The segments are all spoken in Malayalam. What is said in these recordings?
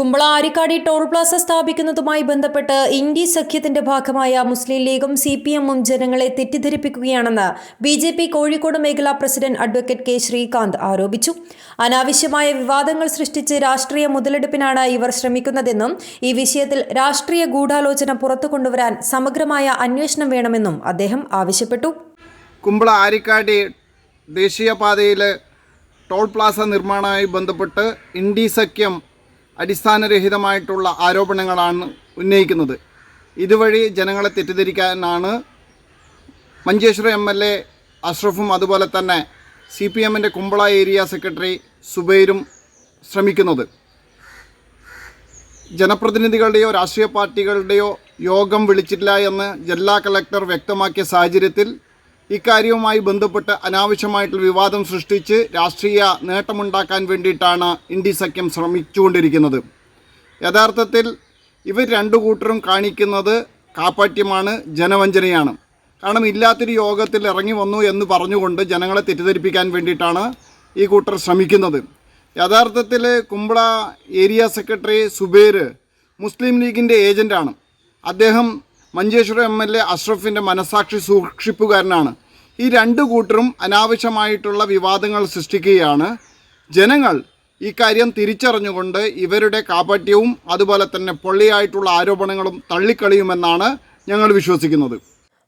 കുമ്പള ആരിക്കാടി ടോൾ പ്ലാസ സ്ഥാപിക്കുന്നതുമായി ബന്ധപ്പെട്ട് ഇന്ത്യ സഖ്യത്തിന്റെ ഭാഗമായ മുസ്ലിം ലീഗും സി പി എമ്മും ജനങ്ങളെ തെറ്റിദ്ധരിപ്പിക്കുകയാണെന്ന് ബി ജെ പി കോഴിക്കോട് മേഖലാ പ്രസിഡന്റ് അഡ്വക്കേറ്റ് കെ ശ്രീകാന്ത് ആരോപിച്ചു. അനാവശ്യമായ വിവാദങ്ങൾ സൃഷ്ടിച്ച് രാഷ്ട്രീയ മുതലെടുപ്പിനാണ് ഇവർ ശ്രമിക്കുന്നതെന്നും ഈ വിഷയത്തിൽ രാഷ്ട്രീയ ഗൂഢാലോചന പുറത്തു കൊണ്ടുവരാൻ സമഗ്രമായ അന്വേഷണം വേണമെന്നും അദ്ദേഹം ആവശ്യപ്പെട്ടു. കുമ്പള ആരിക്കാടി ദേശീയപാതയിൽ ടോൾ പ്ലാസ നിർമ്മാണവുമായി ബന്ധപ്പെട്ട് ഇൻഡി സഖ്യം അടിസ്ഥാനരഹിതമായിട്ടുള്ള ആരോപണങ്ങളാണ് ഉന്നയിക്കുന്നത്. ഇതുവഴി ജനങ്ങളെ തെറ്റിദ്ധരിക്കാനാണ് മഞ്ചേശ്വരം എം എൽ എ അഷ്റഫും അതുപോലെ തന്നെ സി പി എമ്മിന്റെ കുമ്പള ഏരിയ സെക്രട്ടറി സുബൈരും ശ്രമിക്കുന്നത്. ജനപ്രതിനിധികളുടെയോ രാഷ്ട്രീയ പാർട്ടികളുടെയോ യോഗം വിളിച്ചിട്ടില്ല എന്ന് ജില്ലാ കളക്ടർ വ്യക്തമാക്കിയ സാഹചര്യത്തിൽ ഇക്കാര്യവുമായി ബന്ധപ്പെട്ട് അനാവശ്യമായിട്ടുള്ള വിവാദം സൃഷ്ടിച്ച് രാഷ്ട്രീയ നേട്ടമുണ്ടാക്കാൻ വേണ്ടിയിട്ടാണ് ഇന്ത്യ സഖ്യം ശ്രമിച്ചുകൊണ്ടിരിക്കുന്നത്. യഥാർത്ഥത്തിൽ ഇവർ രണ്ടു കൂട്ടരും കാണിക്കുന്നത് കാപ്പാട്യമാണ് ജനവഞ്ചനയാണ്. കാരണം ഇല്ലാത്തൊരു യോഗത്തിൽ ഇറങ്ങി വന്നു എന്ന് പറഞ്ഞുകൊണ്ട് ജനങ്ങളെ തെറ്റിദ്ധരിപ്പിക്കാൻ വേണ്ടിയിട്ടാണ് ഈ കൂട്ടർ ശ്രമിക്കുന്നത്. യഥാർത്ഥത്തിൽ കുമ്പള ഏരിയ സെക്രട്ടറി സുബേർ മുസ്ലിം ലീഗിന്റെ ഏജന്റാണ് അദ്ദേഹം മഞ്ചേശ്വരം എം എൽ എ അഷ്റഫിന്റെ മനസാക്ഷി സൂക്ഷിപ്പുകാരനാണ്. ഈ രണ്ട് കൂട്ടരും അനാവശ്യമായിട്ടുള്ള വിവാദങ്ങൾ സൃഷ്ടിക്കുകയാണ്. ജനങ്ങൾ ഈ കാര്യം തിരിച്ചറിഞ്ഞുകൊണ്ട് ഇവരുടെ കാപട്യവും അതുപോലെ തന്നെ പൊള്ളിയായിട്ടുള്ള ആരോപണങ്ങളും തള്ളിക്കളിയുമെന്നാണ് ഞങ്ങൾ വിശ്വസിക്കുന്നത്.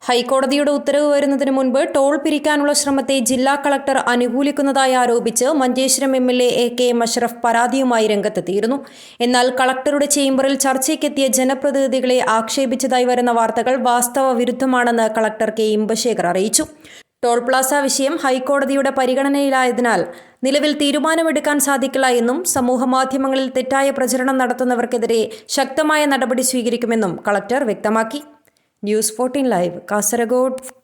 ഹൈക്കോടതിയുടെ ഉത്തരവ് വരുന്നതിന് മുൻപ് ടോൾ പിരിക്കാനുള്ള ശ്രമത്തെ ജില്ലാ കളക്ടർ അനുകൂലിക്കുന്നതായി ആരോപിച്ച് Manjeshwaram M L A K Musharaf പരാതിയുമായി രംഗത്തെത്തിയിരുന്നു. എന്നാൽ കളക്ടറുടെ ചേംബറിൽ ചർച്ചയ്ക്കെത്തിയ ജനപ്രതിനിധികളെ ആക്ഷേപിച്ചതായി വരുന്ന വാർത്തകൾ വാസ്തവ വിരുദ്ധമാണെന്ന് കളക്ടർ കെ ഇമ്പശേഖർ അറിയിച്ചു. ടോൾ പ്ലാസ വിഷയം ഹൈക്കോടതിയുടെ പരിഗണനയിലായതിനാൽ നിലവിൽ തീരുമാനമെടുക്കാൻ സാധിക്കില്ല എന്നും സമൂഹമാധ്യമങ്ങളിൽ തെറ്റായ പ്രചരണം നടത്തുന്നവർക്കെതിരെ ശക്തമായ നടപടി സ്വീകരിക്കുമെന്നും കളക്ടർ വ്യക്തമാക്കി. News fourteen live Kasaragod